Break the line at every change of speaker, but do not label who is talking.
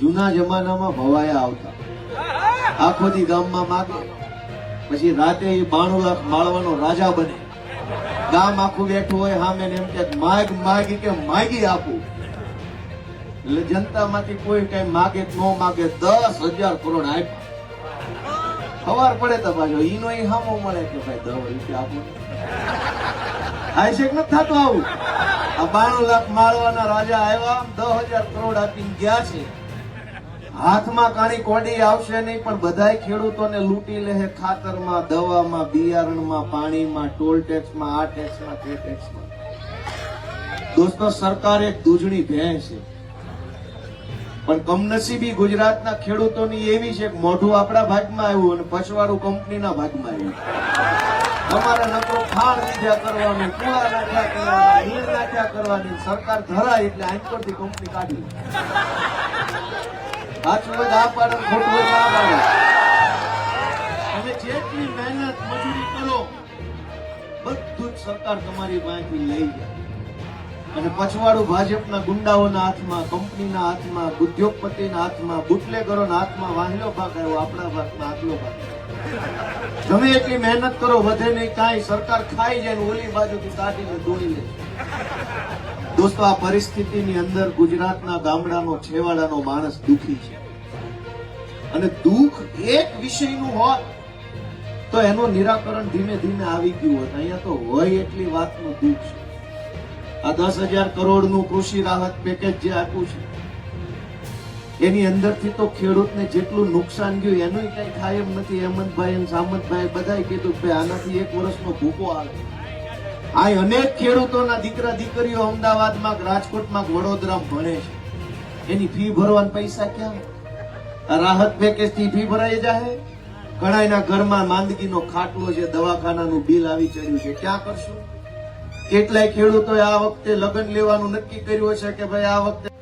જૂના જમાનામાં ભવાયા આવતા. આખો દી ગામમાં માગે. પછી રાતે એ બાણું લાખ માળવાનો રાજા બને. ગામ આખું બેઠું હોય સામે એમ કે માગ, માગી કે માગી આપું. એટલે જનતામાંથી કોઈ કઈ માગે ન માગે દસ હજાર કરોડ આપ્યા. ખબર પડે તો પાછો, ઈનો એ હામો મળે કે ભાઈ દસ રૂપિયા આપો. છે નથી થતું આવું? આ બાણું લાખ માળવાના રાજા આવ્યા દસ હજાર કરોડ આપીને ગયા છે. હાથમાં કાણી કોડી આવશે નહીં, પણ બધાય ખેડૂતોને લૂંટી લે છે ખાતરમાં, દવામાં, બિયારણમાં, પાણીમાં, ટોલ ટેક્સમાં, આ ટેક્સમાં, તે ટેક્સમાં. દોસ્તો, સરકાર એક દૂજણી ભેંસ પણ કમનસીબી ગુજરાતના ખેડૂતોની એવી છે કે મોઢું આપણા ભાગમાં આવ્યું અને પછવાડું કંપનીના ભાગમાં આવ્યું. તમારે નકરો ફાળ લીધા કરવાનું કુવા નાખ્યા કરવાના નાખ્યા કરવાની, સરકાર ધરાય એટલે આંખ કંપની કાઢી. સાચું હોય જેટલી મહેનત કરો, બધું જ સરકાર તમારી પાસેથી લઈ જાય. અને પછવાડું ભાજપના ગુંડાઓના હાથમાં, કંપનીના હાથમાં, ઉદ્યોગપતિના હાથમાં, બુટલેગરોના હાથમાં વાહલો ભાગ આવ્યો, આપણા ભાગમાં આટલો ભાગ તમે એટલી મહેનત કરો, વધે નહીં, કાંઈ સરકાર ખાઈ જાય ઓલી બાજુથી કાઢીને દોડી લે. દોસ્તો, આ પરિસ્થિતિની અંદર ગુજરાતના ગામડાનો, છેવાડાનો માણસ દુખી છે. અને દુઃખ એક વિષયનું હોત તો એનું નિરાકરણ ધીમે ધીમે આવી ગયું હોત અહીંયા તો હોય એટલી વાતનું દુઃખ છે. આ દસ હજાર કરોડનું કૃષિ રાહત પેકેજ જે આપ્યું છે, એની અંદરથી તો ખેડૂતને જેટલું નુકસાન ગયું એનું કઈ થાય એમ નથી. હેમંતભાઈ સામંતભાઈ બધા કીધું કે આનાથી એક વર્ષનો ભૂકો આવે. આ અનેક ખેડૂતોના દીકરા દીકરીઓ અમદાવાદમાં, રાજકોટમાં વડોદરામાં ભણે છે. એની ફી ભરવાના પૈસા ક્યાં? રાહત પેકેજથી ફી ભરાઈ જાય ઘણાયના ઘરમાં માંદગીનો ખાટલો છે, દવાખાનાનું બિલ આવી ચડ્યું છે. ક્યાં કરશું? કેટલાય ખેડૂતોએ આ વખતે લગ્ન લેવાનું નક્કી કર્યું છે કે ભાઈ આ વખતે